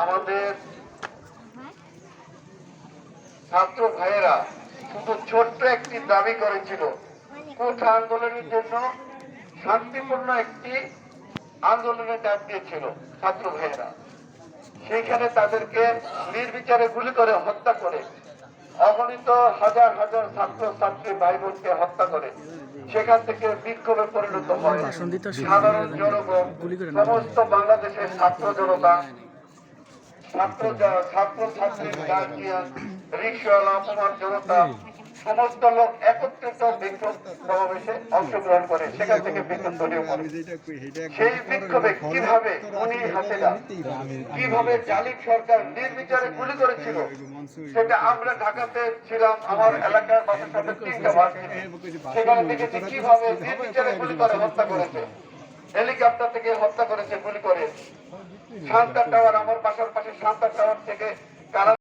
আমাদের ছাত্র ভাইয়েরা শুধু ছোট্ট একটি দাবি করেছিল কোঠা আন্দোলনের জন্য শান্তিপূর্ণ একটি আন্দোলনের ডাক দিয়েছিল ছাত্র ভাইয়েরা। সেইখানে তাদেরকে নির্বিচারে গুলি করে হত্যা করে অগণিত হাজার হাজার ছাত্র ছাত্রী ভাই বোনকে হত্যা করে সেখান থেকে বিক্ষোভে পরিণত হয়। সাধারণ জনগণ সমস্ত বাংলাদেশের ছাত্র জনতা ছাত্র ছাত্র ছাত্রী গার্জিয়ান রিক্সাওয়ালা, অপমান জনতা, সমস্ত লোক একত্রিত বিক্ষোভ সমাবেশে অংশগ্রহণ করে, সেখান থেকে বিক্ষোভ সেই বিক্ষোভে কীভাবে উনি হাসিনা কীভাবে জালিম সরকার নির্বিচারে গুলি করেছিল? সেটা আমরা ঢাকাতে ছিলাম, আমার এলাকার বাসার সাথে তিনটা বাস সেখানে দেখেছি কীভাবে নির্বিচারে গুলি করে, হত্যা করেছে। হেলিকপ্টার থেকে হত্যা করেছে, গুলি করে শান্তার টাওয়ার আমার বাসার পাশে শান্তার টাওয়ার থেকে কারা